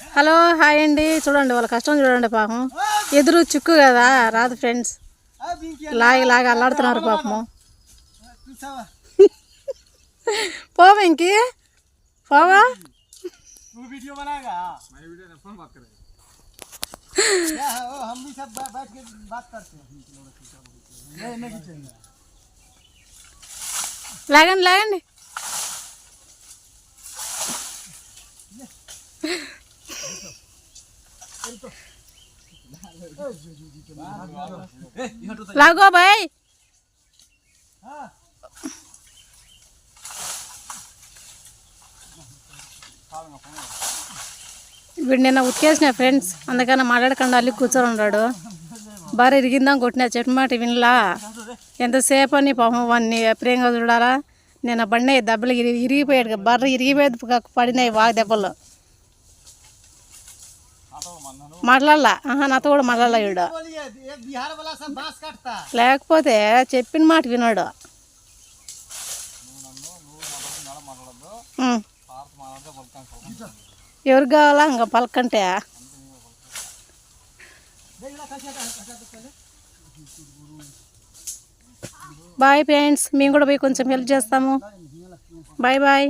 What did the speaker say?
Hello hi అండి. చూడండి వాళ్ళ కష్టం చూడండి పాపం. ఎదురు చిక్కు కదా రాదు ఫ్రెండ్స్. లాగి లాగి అల్లాడుతున్నారు పాపము. పోవా ఇంకి? పోవా? లాగండి లాగండి. లాగో బాయ్ వీడు నిన్న ఉతికేసిన ఫ్రెండ్స్ అందుకని మాట్లాడకుండా అల్లి కూర్చొని ఉన్నాడు. భార్య ఇరిగిందాం కొట్టిన చెట్టు మాట వినలా. ఎంతసేపు అని పాపం వాడిని ప్రేమగా చూడాలా? నిన్న బండి దెబ్బలు ఇరిగి ఇరిగిపోయాడు. బర్ర ఇరిగిపోయేది పడినాయి బాగా దెబ్బలు. మాట్లాడలా ఆహా నాతో కూడా మాట్లాడలా ఈడు. లేకపోతే చెప్పిన మాట వినాడు. ఎవరు కావాలా? ఇంకా పలకంటే. బాయ్ ఫ్రెండ్స్ మేము కూడా పోయి కొంచెం హెల్ప్ చేస్తాము. Bye bye.